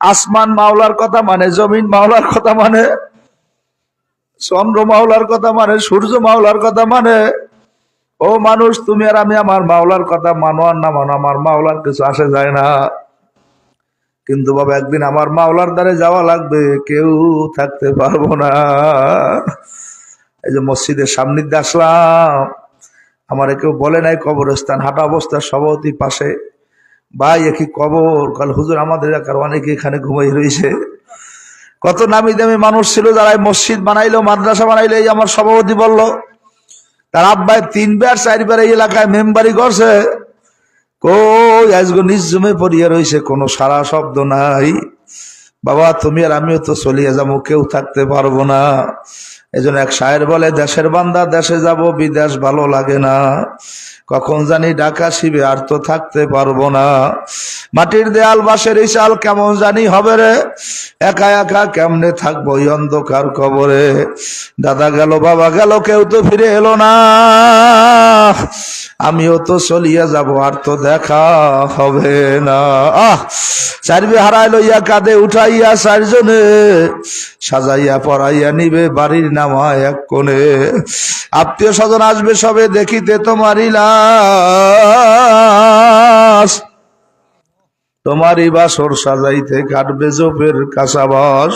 আসমান মাওলার কথা মানে জমিন মাওলার কথা মানে চন্দ্র মাওলার কথা মানে সূর্য মাওলার কথা মানে। ও মানুষ, তুমি আর আমি আমার মাওলার কথা মানো আর না মানো, আমার মাওলার কিছু আসে যায় না। কিন্তু বাবা, একদিন আমার মাওলার দ্বারে যাওয়া লাগবে, কেউ থাকতে পারব না। এই যে মসজিদের সামনে আসলাম। আমার কেউ বলে নাই, কবরস্থান, হাঁটা অবস্থার সভাপতি পাশে। ভাই একই কবর? কাল হুজুর আমাদের এলাকার অনেকে এখানে ঘুমাই রয়েছে। কত নামি দামি মানুষ ছিল যারা মসজিদ বানাইলো, মাদ্রাসা বানাইলো, এই আমার সভাপতি বলল, তার আব্বাই তিনবার, চারবার এই এলাকায় মেম্বারি করছে। কই, আজগো নির্জমে পড়িয়া রয়েছে, কোনো সারা শব্দ নাই। বাবা, তুমি আর আমিও তো চলিয়ে যাব, কেউ থাকতে পারব না। এজন্য এক শায়ের বলে, দেশের বান্দা দেশে যাব, বিদেশ ভালো লাগে না। কখন জানি ঢাকা শিবে আর তো থাকতে পারব না। মাটির দেয়াল বাসের এই চাল কেমন জানি হবে রে। একা একা কেমনে থাকব ওই অন্ধকার কবরে? দাদা গেল, বাবা গেল, কেউ তো ফিরে এলো না। আমিও তো চলিয়া যাব, আর তো দেখা হবে না। আহ চারবে হারাই লইয়া কাঁধে উঠাইয়া চারজনে সাজাইয়া পড়াইয়া নিবে বাড়ির নামা এক কোণে আত্মীয় স্বজন আসবে সবে দেখিতে তোমারই লাশ। তোমারই বাসর সাজাইতে কাটবে জোপের কাঁচাবাস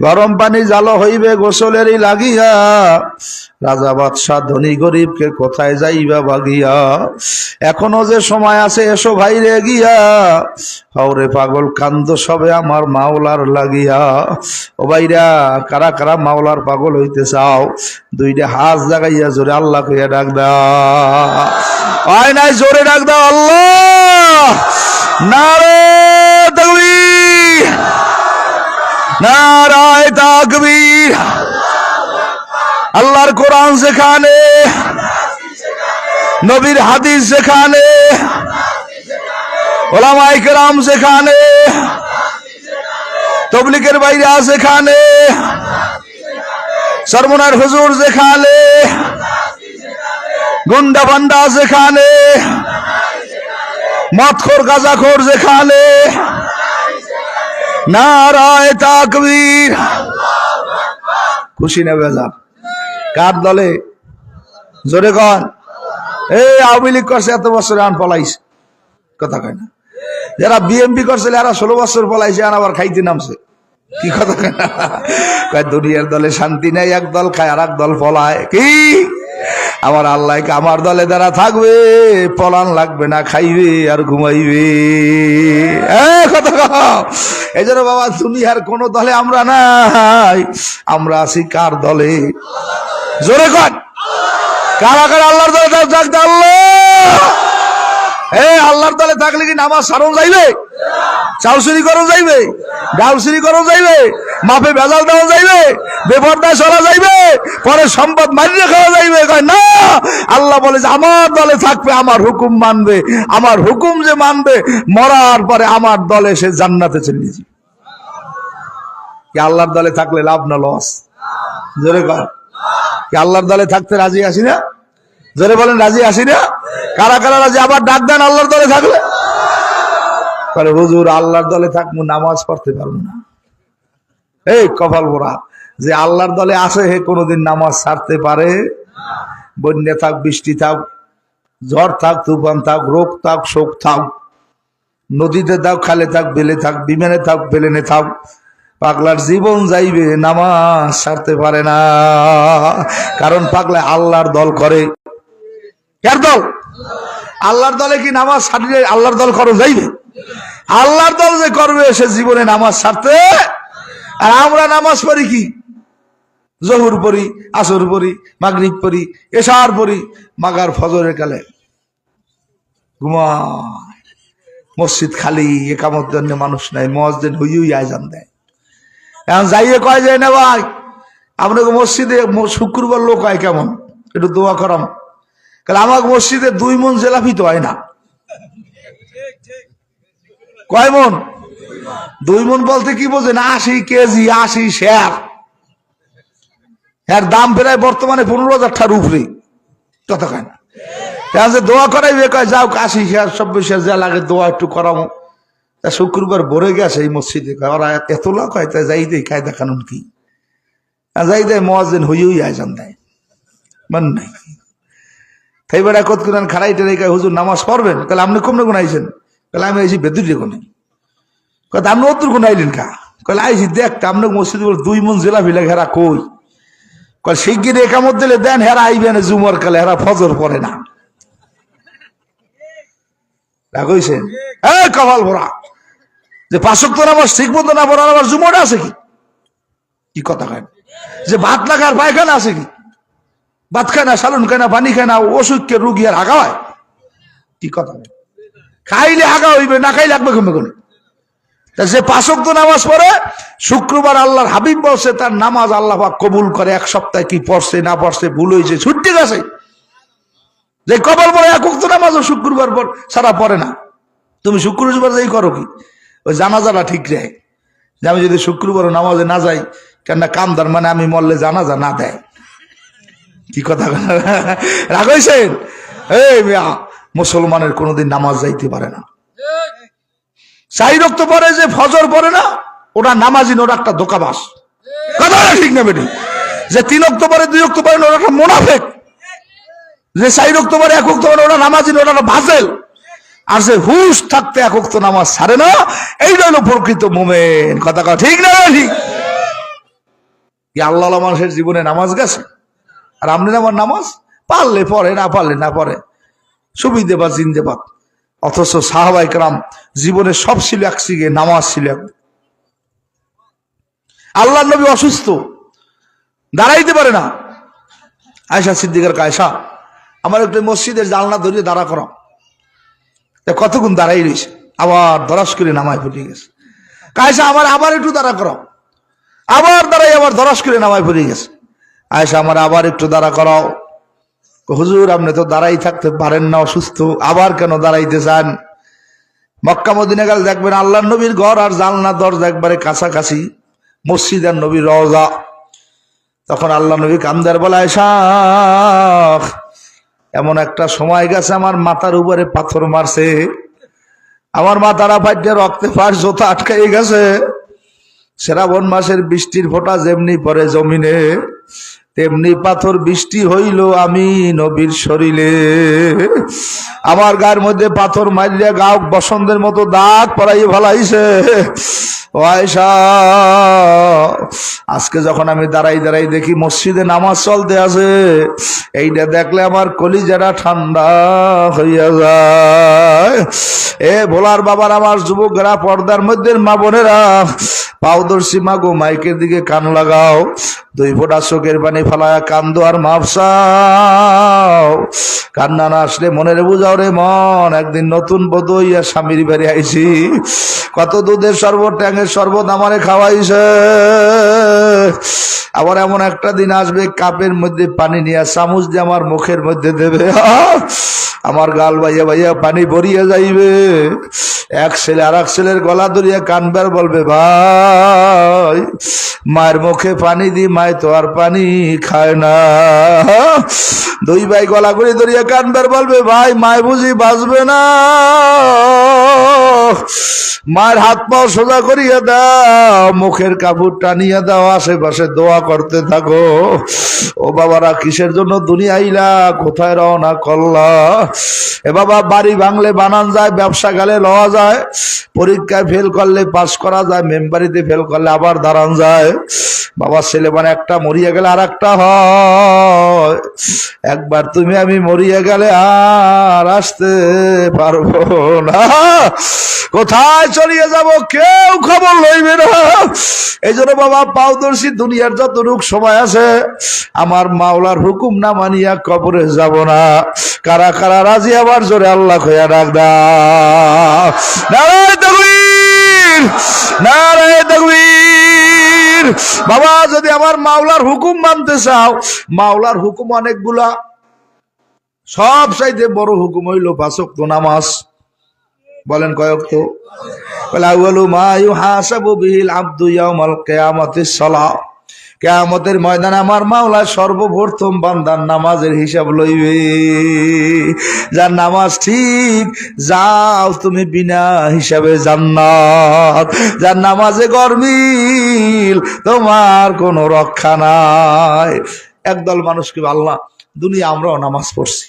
গরম পানি জালো হইবে গোসলেরই লাগিয়া। রাজা বাদশাহ ধনী গরিবকে কোথায় যাইবা ভাগিয়া? এখনও যে সময় আছে, এসো ভাইরে গিয়া। হাওরে পাগল কান্দ সবে আমার মাওলার লাগিয়া। ও ভাইরা, কারা কারা মাওলার পাগল হইতে চাও? দুইটা হাস জাগাইয়া জোরে আল্লাহ কইয়া ডাক দাও। আয় নাই, জোরে ডাক দাও আল্লাহ। নারে তকবীর নারায় তাকবীর আল্লাহর কোরআন যেখানে নবীর হাদিস যেখানে ওলামাই কেরাম যেখানে তবলিকের বাইরে যেখানে সরমনার হুজুর যেখানে গুন্ডা বান্ডা যেখানে মদখোর গাজাখোর যেখানে। নারায় তাকবীর। খুশি নেবে যান কার দলে? জোরে কন। এই আওয়ামী লীগ করছে, এত বছর আন পলাইছে কথা কয় না। যারা বিএমপি করছিল এরা ষোলো বছর পলাইছে আর আবার খাইতে নামছে। কি কথা কয় না? দুনিয়ার দলে শান্তি নেই, এক দল খায় আর দল পলায়। কি? আমার আল্লাহকে আমার দলে যারা থাকবে, পলান লাগবে না, খাইবে আর ঘুমাইবে। কও। এই জন্য বাবা, দুনিয়ার কোন দলে আমরা নাই। আমরা আছি কার দলে? জোরে কন। কারা কারা আল্লাহর দলে থাক- থাকতে আল্লাহ? আল্লাহর দলে থাকলে কি নামাজ সারণ যাইবে? চাউসুরি করো যাইবে? ডাউসুরি করো যাইবে? মাপে ভেজাল দেওয়া যাইবে বেপরদায় চলা যাইবে, পরে সম্পদ মারিয়ে খাওয়া যাইবে। না, আল্লাহ বলে যে আমার দলে থাকবে, আমার হুকুম মানবে, আমার হুকুম যে মানবে, মরার পরে আমার দলে সে জান্নাতে চলে কি আল্লাহর দলে থাকলে লাভ না লস? জোরে কর। কি আল্লাহর দলে থাকতে রাজি আসি না? জোরে বলেন, রাজি আসি না? কারা কারা রাজি? আবার ডাক দেন আল্লাহর দলে থাকলে। হুজুর, আল্লাহর দলে থাকব, নামাজ পড়তে পারব না। এই কপাল পোড়া যে আল্লাহর দলে আসে, হে কোনোদিন নামাজ ছাড়তে পারে। বন্যা থাক, বৃষ্টি থাক, ঝড় থাক, তুফান থাক, রোগ থাক, শোক থাক, নদীতে থাক, খালে থাক, বেলে থাক, বিমানে থাক বেলেনে থাক, পাগলার জীবন যাইবে, নামাজ ছাড়তে পারে না। কারণ পাগলা আল্লাহর দল করে। কার দল? আল্লাহর দলে কি নামাজ ছাড়লে আল্লাহর দল করো যাইবে? আল্লাহর দল যে করবে, সে জীবনে নামাজ ছাড়তে আর আমরা নামাজ পড়ি কি? জহুর পড়ি, আসর পড়ি, মাগরিব পড়ি, এশার পড়ি, মাগার ফজরের কালে। ঘুমায়। মসজিদ খালি, একামত জন্য মানুষ নাই, মসজিদ হুই হুই আয়োজন দেয়। এখন যাইয়ে কয় যায় না ভাই, আপনাকে মসজিদে শুক্রবার লোক হয় কেমন? একটু দোয়া করাম। কারণ আমার মসজিদে দুই মন জেলাফি তো হয় না। কয় মন? দুই মন বলতে কি বোঝেন আশি কেজি, আশি শেয়ার। এর দাম প্রায় বর্তমানে পনেরো হাজার টাকার উপরে কথা কয় না। দোয়া করাইবে কয়, যাও আশি শেয়ার সব্বিশ শেয়ার, যা লাগে দোয়া একটু করামো শুক্রবার ভরে গেছে এই মসজিদে। ওরা এত লোক হয় তা যাই দেয় কায়দা কানুন কি? যাই দেয় মহাজেন হই আয়োজন দেয়। মান নাই। তাই বেড়া কত খাড়াই টেরাই হুজুর নামাজ পড়বেন? তাহলে আপনি কমনে আইছেন? তাহলে আমি আইছি বেদুর কোনে। কথা আপনি অতুর কোন আইলেন কা? কলে আইছি, দেখ আপনি মসজিদ দুই মন জেলা ফিলা হেরা কই? কল শিগগির একামত দিলে দেন, হেরা আইবে না জুমর কালে, হেরা ফজর পড়ে না। রাগইছেন এই কপাল ভরা। যে পাঁচক তো নামাজ ঠিক মতো না পড়ার আবার জুমরটা আছে কি? কি কথা কয়? যে ভাত লাগার পায়খানা আছে কি? ভাত খায় না, সালুন খায় না, পানি খায় না অসুখকে রুগী আর আগা হয়? কি কথা খাইলে আগা হইবে, না খাইলে লাগবে ঘুমে কোনে? তা যে পাঁচক তো নামাজ পড়ে, শুক্রবার আল্লাহর হাবিব বলছে, তার নামাজ আল্লাহ কবুল করে, এক সপ্তাহে কি পড়ছে, না পড়ছে, ভুল হয়েছে, ছুটি গেছে। যে কবল পরে এক তো নামাজও শুক্রবার পর সারা পড়ে না। তুমি শুক্রবার যাই করো কি? ওই জানাজাটা ঠিক রেয় যে আমি যদি শুক্রবার নামাজে না যাই কেন না কামদার মানে আমি মরলে জানাজা না দেয়। কি কথা রাগ হয়েছেন এই মিয়া, মুসলমানের কোনোদিন নামাজ যাইতে পারে না। চাই রক্ত পরে যে ফজর পরে না ওটা নামাজি না, ওটা একটা দোকাবাস কথা ঠিক না বেটি। যে তিন অক্ত পরে দুই না, ওটা একটা মোনাফেক। যে রক্ত পরে এক অক্ত পরে ওটা নামাজি না, ওটা একটা ভাজেল। আর যে হুশ থাকতে এক অক্ত নামাজ ছাড়ে না এইটা হলো প্রকৃত মোমেন। কথা কথা ঠিক না ঠিক আল্লাহ মানুষের জীবনে নামাজ গেছে। আর আপনি আমার নামাজ? পারলে পরে না পারলে না পরে। সুবিধে বা জিন্দেবাদ অথচ সাহাবাই কালাম জীবনে সব ছিল এক সিগে নামাজ ছিল আল্লাহ নবী অসুস্থ, দাঁড়াইতে পারে না। আয়সা সিদ্দিকার কায়সা আমার একটু মসজিদের জানলা ধরিয়ে দাঁড়া করা। কতক্ষণ দাঁড়াই রয়েছে? আবার দরাস করে নামায় ফুটে গেছে। কায়সা আমার আবার একটু দাঁড়া করো। আবার দাঁড়াই, আবার দরাস করে নামায় ফুটে গেছে। আয়সা আমার আবার একটু দাঁড়া করাও হুজুর, আপনি তো দাঁড়াই থাকতে পারেন না, অসুস্থ, আবার কেন দাঁড়াইতে চান? মক্কা, মদিনে গেলে দেখবেন আল্লাহ নবীর ঘর আর জালনা দরজা একবারে কাছাকাছি মসজিদ আর নবীর রওজা। তখন আল্লাহ নবী কামদার বলায়, শাহ, এমন একটা সময় গেছে, আমার মাথার উপরে পাথর মারছে, আমার মাথারা ফাইটে রক্তে ফার জোতা আটকাই গেছে। শ্রাবণ মাসের বৃষ্টির ফোঁটা যেমনি পরে জমিনে তেমনি পাথর বৃষ্টি হইল আমি নবীর শরীরে। আমার গায়ের মধ্যে পাথর মারিয়া গাও বসন্তের মতো দাগ পরাই ভালাইছে আজকে যখন আমি দাঁড়াই দাঁড়াই দেখি মসজিদে নামাজ চলতে আছে, এইটা দেখলে আমার কলিজাটা ঠান্ডা হইয়া যায়। এ ভোলার বাবার আমার যুবকরা পর্দার মধ্যে মা বোনেরা পাউদর্শী মা গো, মাইকের দিকে কান লাগাও। দুই ফোঁটা চোখের পানি ফালায়া কান্দো আর মাপসাও। কান্না না আসলে মনের বুঝাও রে মন, একদিন নতুন বধ হইয়া স্বামীর বাড়ি আইছি। কত দুধের শরবত, ট্যাঙের শরবত আমারে খাওয়াইছে। আবার এমন একটা দিন আসবে, কাপের মধ্যে পানি নিয়ে চামচ দিয়ে আমার মুখের মধ্যে দেবে। আমার গাল বাইয়া বাইয়া পানি ভরিয়ে যাইবে। এক ছেলে আর এক ছেলের গলা ধরিয়া কানবার বলবে, ভাই মায়ের মুখে পানি দি, মায় তো আর পানি খায় না। দুই ভাই গলা করে ধরিয়া কানবার বলবে, ভাই, মায় বুঝি বাঁচবে না। মায়ের হাত পাও সোজা করিয়া দাও, মুখের কাপড় টানিয়ে দাও, আশেপাশে দোয়া করতে থাকো। ও বাবারা, কিসের জন্য দুনিয়া আইলা? কোথায় রওনা করলা? এ বাবা, বাড়ি ভাঙলে বানান যায়, ব্যবসা গেলে লওয়া যায়, পরীক্ষায় ফেল করলে পাস করা যায়, মেম্বারিতে ফেল করলে আবার দাঁড়ান যায়। বাবা ছেলে মানে একটা মরিয়া গেলে আর একটা একবার তুমি আমি মরিয়া গেলে আর আসতে পারব না। কোথায় চলিয়ে যাব কেউ খবর লইবে না। এই জন্য বাবা পাউদর্শী দুনিয়ার যত রূপ সময় আছে, আমার মাওলার হুকুম না মানিয়া কবরে যাব না। কারা কারা রাজি আবার জোরে আল্লাহ খোয়া ডাক দা নারায় তকবীর, নারায় তকবীর। বাবা, যদি আমার মাওলার হুকুম মানতে চাও, মাওলার হুকুম অনেকগুলা। সব চাইতে বড় হুকুম হইল পাঁচক তো নামাজ। বলেন কয়েক তো বলে, আউয়ালু মা ইউহাসাবু বিল আব্দু ইয়াউমাল কিয়ামাতিস সালাহ। কেয়ামতের ময়দানে আমার মাওলা সর্বপ্রথম বান্দার নামাজের হিসাব লইবে। যার নামাজ ঠিক, যাও তুমি বিনা হিসাবে জান্নাত। যার নামাজে গরমিল, তোমার কোনো রক্ষা নাই। একদল মানুষকে আল্লাহ, দুনিয়া আমরাও নামাজ পড়ছি।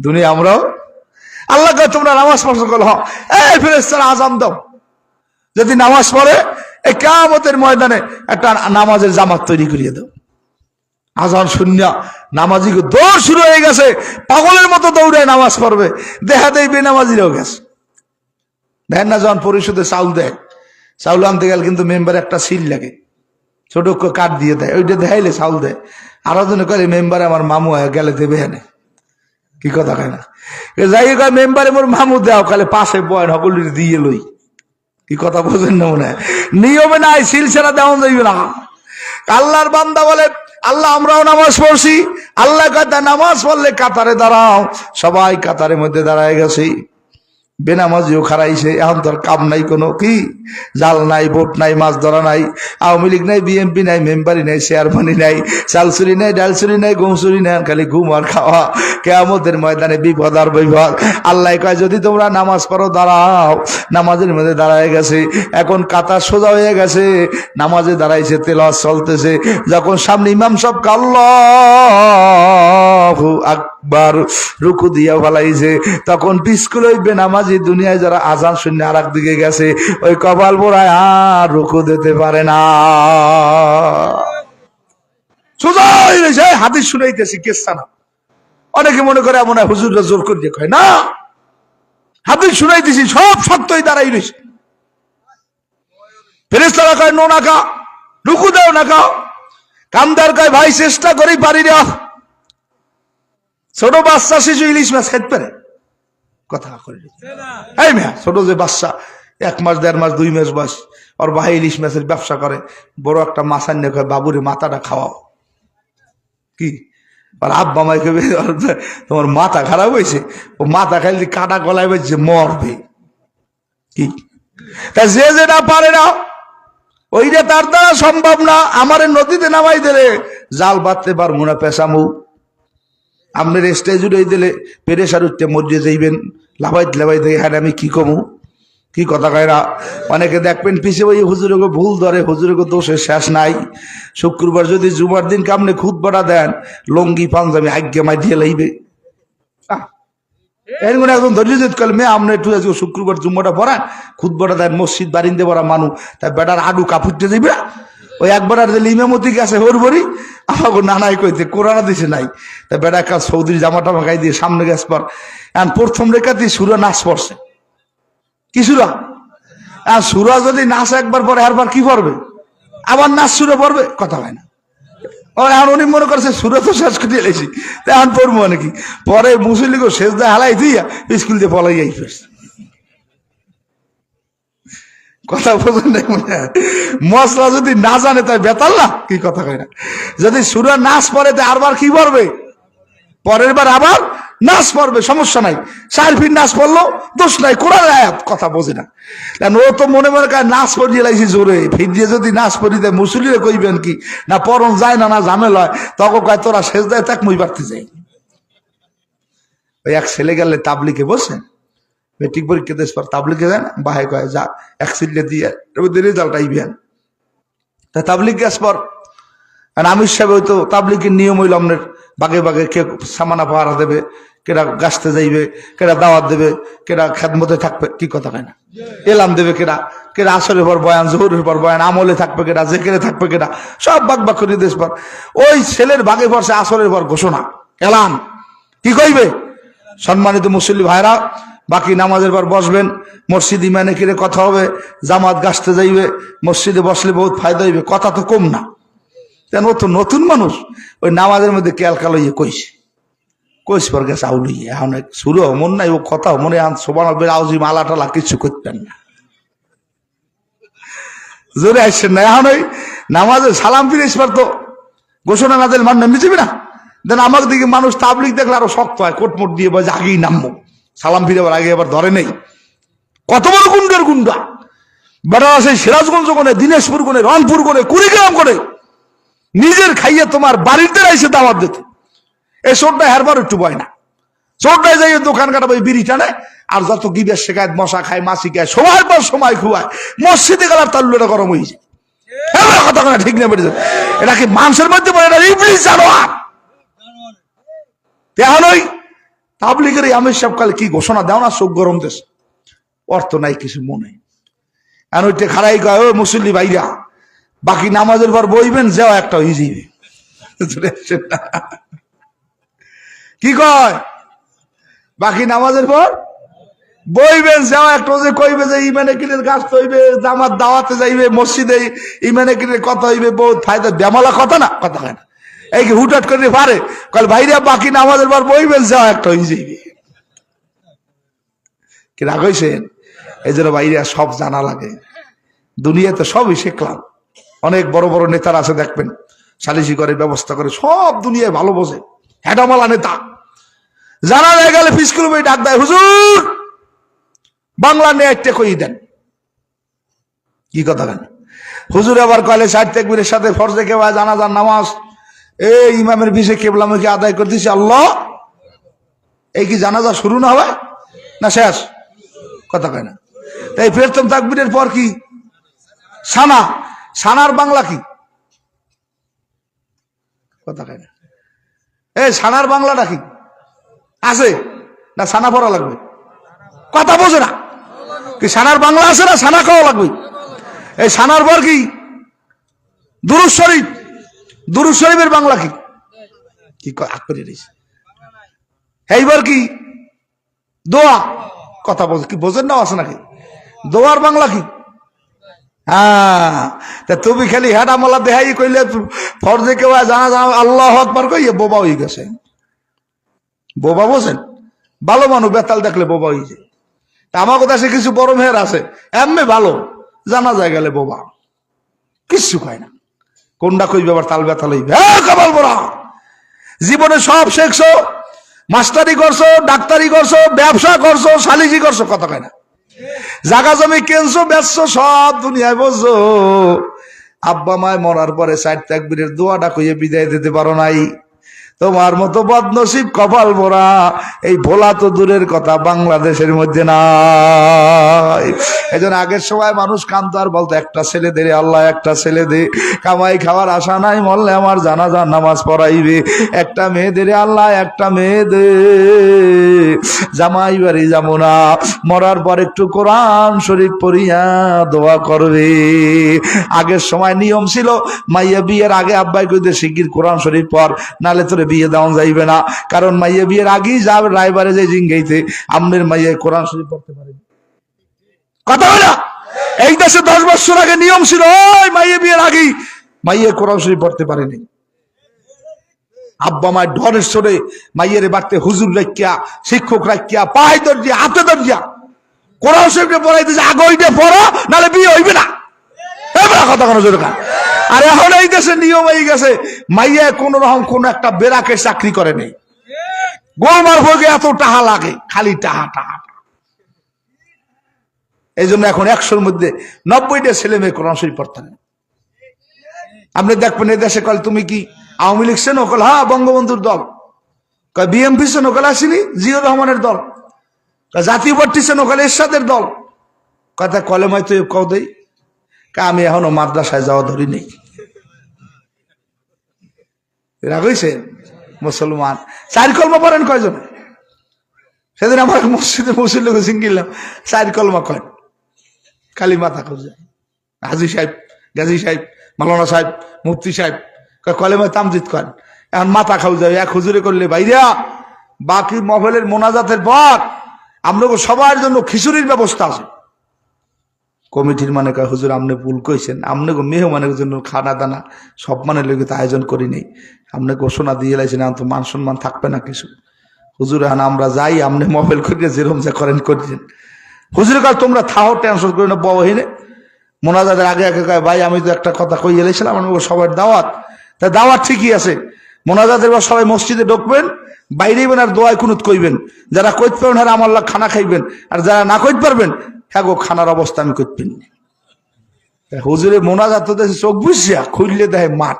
দুনিয়া আমরাও আল্লাহকে তোমরা নামাজ পড়ছো কল হ্যাঁ ফেরেস্তারা আজান দাও। যদি নামাজ পড়ে এই কামতের ময়দানে একটা নামাজের জামাত তৈরি করিয়ে দাও। আজান শূন্য নামাজি দৌড় শুরু হয়ে গেছে, পাগলের মতো দৌড়ে নামাজ পড়বে, দেখা দেয় বেনামাজিরাও গেছে। দেখেন না, যখন পরিষদে চাউল দেয়, চাউল আনতে গেলে কিন্তু মেম্বার একটা সিল লাগে, ছোট কাঠ দিয়ে দেয়, ওইটা দেখাইলে চাউল দেয়। আরও জন করে মেম্বার আমার মামু হয় গেলে দেবে এনে। কি কথা কয় না? যাই মেম্বারে মোর মামু দেও কালে পাশে বয় সকল দিয়ে লই। কি কথা বোঝেন না মনে নিয়মে নাই, সিলসিলা দেওয়া যাইবে না। আল্লাহর বান্দা বলে, আল্লাহ, আমরাও নামাজ পড়ছি। আল্লাহ কথা নামাজ পড়লে কাতারে দাঁড়াও। সবাই কাতারের মধ্যে দাঁড়ায় গেছে। বেনামাজিও খারাইছে, এখন তোর কাম নাই কোনো, কি? জাল নাই, ভোট নাই, মাছ ধরা নাই, আওয়ামী লীগ নাই বিএনপি নাই, মেম্বারি নাই, চেয়ারম্যানই নাই চালচুরি নাই ডালচুরি নাই গমচুরি নাই, খালি ঘুম আর খাওয়া। কেয়ামতের ময়দানে বিপদ আর বিপদ। আল্লাহ কয়, যদি তোমরা নামাজ পড়ো, দাঁড়াও। নামাজের মধ্যে দাঁড়ায় গেছে। এখন কাতার সোজা হয়ে গেছে। নামাজে দাঁড়াইছে তেল চলতেছে। যখন সামনে ইমাম সব কাল্লাহু আকবার, রুকু দিয়া ফেলাইছে, তখন পিস্কুল হইবে নামাজি দুনিয়ায় যারা আজান শূন্য আর দিকে গেছে, ওই কপাল পোড়ায় আর রুকু দিতে পারে না। শুনাইতেছি কয় সব কয়, নো ভাই, চেষ্টা করি, পারি ছোট বাচ্চা, শিশু, ইলিশ মাছ খাইতে পারে। কথা করে এই মেয়া, ছোট যে বাচ্চা, এক মাস, দেড় মাস, দুই মাস বয়স, ওর ভাই ইলিশ মাছের ব্যবসা করে, বড় একটা মাছ আনিয়ে কয়, বাবুরে, মাথাটা খাওয়াও। কি? আর আব্বা মাই কবে তোমার মাথা খারাপ হয়েছে ও মাথা খাইলে কাটা গলায় বলছে, মরবে। কি? তা যে যেটা পারে না, ওইটা তার দ্বারা সম্ভব না। আমার নদীতে নামাই দিলে জাল বাঁধতে পারব না পেশামু আপনার স্টেজ উঠে দিলে পেরেশার উঠতে মরিয়ে যাইবেন লাভাই লাভাই দেখে হ্যাঁ আমি কি কমু? কি কথা কয় না অনেকে দেখবেন পিছিয়ে ওই হুজুরকে ভুল ধরে, হুজুরকে দোষের শেষ নাই। শুক্রবার যদি জুমার দিন কামনে খুদ বড়া দেন, লঙ্গি, পাঞ্জাবি আজ্ঞে মাই দিয়ে লাইবে। এর মানে একদম ধৈর্য যেত কাল মেয়ে, আমরা একটু আজকে শুক্রবার জুম্মাটা পড়ান খুদ বড়া দেন, মসজিদ বারিন্দে পড়া মানু তাই বেটার আডু কাপুরতে যাইবে ওই একবার আর ইমামতি গেছে, হোর বড়ি আমাকে নানাই কইতে কোরআন দিছে নাই। তা বেটা একটা সৌদির জামাটা মাখাই দিয়ে সামনে গেছ পর, এখন প্রথম দিয়ে সুরা নাচ পড়ছে। কি সুরা? আর সুরা যদি নাচ একবার পরে একবার কি পড়বে? আবার নাচ সুরা পড়বে? কথা হয় না। এখন উনি মনে করছে, সুরা তো শেষ করে এলেছি এখন পড়ব নাকি? পরে মুসলিকে শেষ দেয় হালাই দিয়া স্কুল দিয়ে পলাই যাই ফেরছে কথা মনে। মশলা যদি না জানে, তাই বেতাল না? কি কথা কয় না? যদি সুরা নাচ পরে তাই আরবার কি পড়বে? পরের বার আবার নাচ পড়বে, সমস্যা নাই। চার ফিট নাচ পড়ল, দোষ নাই কোরআন আয়াত, কথা বোঝে না। কারণ ও তো মনে মনে কায় নাচ পড়িয়ে লাইছি জোরে। ফিট দিয়ে যদি নাচ পড়ি দেয় মুসলিরে কইবেন কি, না পরন যায় না না ঝামেলা হয়। তখন কয়, তোরা শেষ দেয় তাক মই বাড়তে যাই। ওই এক ছেলে গেলে তাবলিকে বসেন। মেট্রিক পরীক্ষা দেশ পর তাবলিকে দেন বাহে কয়, যা, এক সিলে দিয়ে রেজাল্ট আইবেন। তা তাবলিক গ্যাস পর, আর আমির সাহেব হয়তো তাবলিকের নিয়ম হইল আপনার বাগে বাগে কে সামানা পাহারা দেবে কেরা গাছতে যাইবে কেরা দাওয়াত দেবে কেরা খেদমতে থাকবে কি কথা কয় না। এলাম দেবে কেরা কেরা আসরের পর বয়ান, জোহরের পর বয়ান, আমলে থাকবে কেরা যে জেকেরে থাকবে কেরা সব বাক বাগ করে দেশ পর। ওই ছেলের বাগে পর সে আসরের পর ঘোষণা, এলাম। কি কইবে? সম্মানিত মুসল্লি ভাইরা বাকি নামাজের পর বসবেন, মসজিদ ইমানে কিরে কথা হবে, জামাত গাছতে যাইবে, মসজিদে বসলে বহুত ফায়দা হইবে, কথা তো কম না। কেন তো নতুন মানুষ, ওই নামাজের মধ্যে ক্যালকাল ইয়ে কইছে। কইস পর গেছে আউলি এখন শুরু মন নাই, ও কথা মনে আন সোবান আউজি মালা টালা কিছু করতেন না। জোরে আসছেন না, এখন ওই নামাজে সালাম ফিরে এসবার তো ঘোষণা না দিলে মানুষ নিচেবি না। দেন আমার দিকে মানুষ তাবলিক দেখলে আরও শক্ত হয়, কোটমোট দিয়ে বলছে আগেই নামবো। সালাম ফিরে আবার আগে আবার ধরে নেই। কত বড় গুন্ডের গুন্ডা। বেড়া আছে সিরাজগঞ্জ কোনে দিনাজপুর কোনে রংপুর কোনে কুড়িগ্রাম কোনে নিজের খাইয়ে তোমার বাড়িতে এসে দাওয়াত দিতে। এই চোরটা হেরবার একটু বয় না। চোরটায় যাই দোকান কাটা কাটাবো বিড়ি টানে, আর যত গিবের শেখায়, মশা খায়, মাছি খায় সময় পর সময় খুয়ায়। মসজিদে গেলার তাল্লুটা গরম হয়ে যায়। কথা ঠিক না এটা কি মানুষের মধ্যে পড়ে এটা ইবলিস জানোয়ার। ওই তাবলিগের আমির সাহেব কাল কি ঘোষণা দেও না, চোখ গরম দেশ। অর্থ নাই, কিছু মনে এখন ওইটা খারাই কয় ও মুসল্লি ভাইরা, বাকি নামাজের পর বইবেন, যাও একটা না। কি কয়? বাকি নামাজের পর বইবেন, যাও একটা যে কইবে যে, ইমানে কিনের গাছ হইবে জামাত দাওয়াতে যাইবে, মসজিদে ইমানে কিনের কথা হইবে, বহুত ফায়দা। বেমালা কথা না, কথা হয় না। এই হুটহাট করে পারে কাল ভাইরা বাকি নামাজের পর বইবেন যাও একটা হয়ে কি রাগ হয়েছেন এই জন্য বাইরে সব জানা লাগে। দুনিয়াতে সবই শিখলাম। অনেক বড় বড় নেতারা আছে, দেখবেন সালিসি করে ব্যবস্থা করে, সব দুনিয়ায় ভালো বোঝে। হেডামালা নেতা। জানা হয়ে গেলে ফিসকুল বই ডাক দেয়, হুজুর, বাংলা নিয়ে একটা কই দেন? কি কথা কেন হুজুর আবার কলে তেকবিরের সাথে ফরজে কেবা জানাজার নামাজ এই ইমামের বিষয়ে কেবলামুখী আদায় করে দিছে আল্লাহ? এই কি জানাজা শুরু না হবে না শেষ? কথা কয় না। তাই ফেরতম তাকবিরের পর কি? সানা। সানার বাংলা কি? কথা কয় না। এই সানার বাংলাটা কি? আছে? না সানা পড়া লাগবে? কথা বোঝে না। কি সানার বাংলা আছে না সানা খাওয়া লাগবে? এই সানার পর কি? দুরুজ দুরুজ শরীফের বাংলা কি? কি আগ করে এইবার কি? দোয়া। কথা বল কি বোঝেন না আছে নাকি? দোয়ার বাংলা কি? হ্যাঁ। তা তুমি খালি হেডা মালা দেহাই কইলে ফরজে কেউ জানা জানা আল্লাহ আকবার কই বোবা হয়ে গেছে। বোবা বোঝেন? ভালো মানুষ, বেতাল দেখলে বোবা হয়ে যায়। তা আমার কথা সে কিছু বড় মেয়ের আছে, এমনি ভালো, জানা যায় গেলে বোবা। কিচ্ছু কয় না। কোনটা কইবে আবার তাল ব্যথা লইবে? কপাল বড়া জীবনে সব শেখছো, মাস্টারি করছ, ডাক্তারি করছ, ব্যবসা করছ সালিজি করছ, কথা কয় না। জাগা জমি কেনছো, বেচছো, সব দুনিয়ায় বসছো। আব্বা মায় মরার পরে সাইড তাকবীরের দোয়াটা কইয়ে বিদায় দিতে পারো নাই। তোমার মতো বদনসিব কপাল ভরা। এই ভোলা তো দূরের কথা, বাংলাদেশের মধ্যে নাই। আগের সময় মানুষ কান্ত আর বলতো, একটা ছেলে দে আল্লাহ, একটা ছেলে দে। কামাই খাওয়ার আশা নাই, মরলে আমার জানাজার নামাজ পড়াইবে। একটা মেয়ে দে আল্লাহ, একটা মেয়ে দে। জামাই বাড়ি যাব না। মরার পর একটু কোরআন শরীফ পড়িয়া দোয়া করবে। আগের সময় নিয়ম ছিল, মাইয়া বিয়ের আগে আব্বাই কইতে, শিগগির কোরআন শরীফ পর নালে তোরে বিয়ে দেওয়া যাইবে না। কারণ মাইয়া বিয়ের আগেই যাবে রায়বারে যে জিঙ্গাইতে আমনের মাইয়া কোরআন শরীফ পড়তে পারে কথা বলা? এই দেশে দশ বছর আগে নিয়ম ছিল, ওই মাইয়া বিয়ের আগেই মাইয়া কোরআন শরীফ পড়তে পারেনি আব্বা মায়ের ডরের সরে মাইয়ের বাড়তে হুজুর রাখিয়া, শিক্ষক রাখিয়া, পায়ে দরজিয়া হাতে দরজিয়া কোরআন শরীফকে পড়াইতেছে, আগে ওইটা পড়ো, নাহলে বিয়ে হইবে না। এবার কথা কোনো জোর। আর এখন এই দেশে নিয়ম হয়ে গেছে, মাইয়া কোন রকম কোন একটা বেরাকে চাকরি করে নেই। গোলমার ভোগে এত টাহা লাগে, খালি টাহা টাহা। এই জন্য এখন একশোর মধ্যে নব্বইটা ছেলে মেয়ে কোরআন শরীফ পড়তে আপনি দেখবেন এই দেশে কল তুমি কি আওয়ামী লীগ সেন কল হ্যাঁ বঙ্গবন্ধুর দল। বিএমপি সেন কল আসিনি? জিয়র রহমানের দল। জাতীয় পার্টি সেন কল এরশাদের দল। কথা কলেমায় তো কও কা আমি এখনও মাদ্রাসায় যাওয়া ধরি নেই। হইছে মুসলমান। চার কলমা পড়েন কয়জন? সেদিন আমার মসজিদে মুসলিম সিঙ্গিলাম চার কলমা কয়। খালি মাথা খুঁজে। হাজি সাহেব, গাজী সাহেব মালানা সাহেব, মুফতি সাহেব কলেমা তামজিদ করেন। এখন মাথা খাও যায় এক হুজুরে করলে ভাইরা বাকি মহলের মোনাজাতের পর আমরা সবার জন্য খিচুড়ির ব্যবস্থা আছে। কমিটির মানে কয়, হুজুর, আপনি ভুল কইছেন। আপনি মেহমানের জন্য খানা দানা সব মানে লোকে তো আয়োজন করি নেই। আপনি ঘোষণা দিয়ে লাইছেন এখন তো মান সম্মান থাকবে না কিছু? হুজুর, এখন আমরা যাই, আপনি মোবাইল করিয়ে যেরকম যা করেন, করিয়েন। হুজুর, কাল তোমরা থাও, টেনশন করি না বউ হিনে মোনাজাদের আগে আগে কয়, ভাই, আমি তো একটা কথা কই এলেছিলাম আমি সবার দাওয়াত। তা দাওয়াত ঠিকই আছে। মোনাজাদের পর সবাই মসজিদে ঢুকবেন বাইরেবেন আর দোয়ায় কুনুত কইবেন। যারা কইতে পারবেন আর আমার খানা খাইবেন। আর যারা না কইতে পারবেন হ্যাঁ গো, খানার অবস্থা আমি করতেন হুজুরে মোনাজাত দেশে চোখ বুঝিয়া খুললে দেয় মাঠ।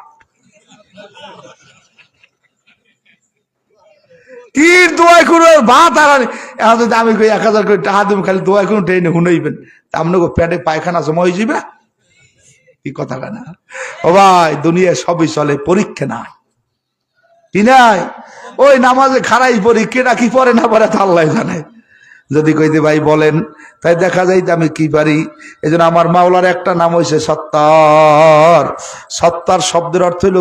তীর দোয়াই করু ভাত আর এখন যদি আমি এক হাজার করে টাকা দেবো, খালি দোয়াই করুন ট্রেনে হুনইবেন। আপনাকে প্যাটে পায়খানা সময় হয়ে যাবে কি কথা না? ও ভাই, দুনিয়ায় সবই চলে, পরীক্ষা না কি নাই? ওই নামাজে খারাই পরীক্ষাটা কি পরে না পরে তা আল্লাহ জানে। যদি কইতে ভাই, বলেন। তাই দেখা যায় আমি কি পারি? এই আমার মাওলার একটা নাম হয়েছে সত্তার। সত্তার শব্দের অর্থ হইল